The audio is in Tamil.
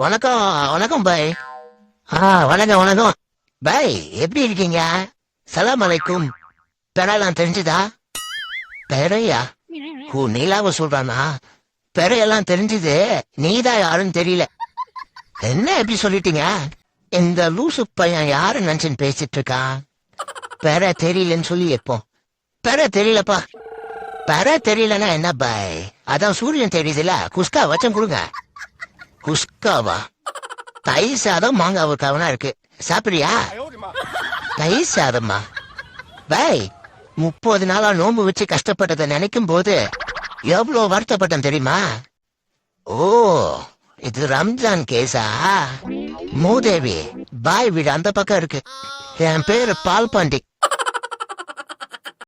வணக்கம் வணக்கம் பாய் ஆ வணக்கம் வணக்கம். பாய் எப்படி இருக்கீங்க? சலாம் அலைக்கும். பெறலாம் தெரிஞ்சுதா? பெறையா ஓ நீலாவ சொல்றானா? பெறையெல்லாம் தெரிஞ்சுது. நீதான் யாருன்னு தெரியல. என்ன எப்படி சொல்லிட்டீங்க? இந்த லூசு பையன் யாரு நினைச்சுன்னு பேசிட்டு இருக்கான்? பெற தெரியலன்னு சொல்லி எப்போ பெற தெரியலப்பா. பெற தெரியலன்னா என்ன பாய் அதான் சூரியன் தெரியுதுல குஸ்கா வச்சம் கொடுங்க. குஸ்காவா? தயிர் சாதம் மாங்காய் ஊறுகாவனா இருக்கு. சாப்பிடுறியா? தயிர் சாதமா பாய் முப்பது நாளா நோன்பு வச்சு கஷ்டப்பட்டதை நினைக்கும் போது எவ்வளவு வருத்தப்பட்டேன் தெரியுமா? ஓ இது ரம்ஜான் கேஸா? மூதேவி பாய் வீடு அந்த பக்கம் இருக்கு. என் பேரு பால் பாண்டி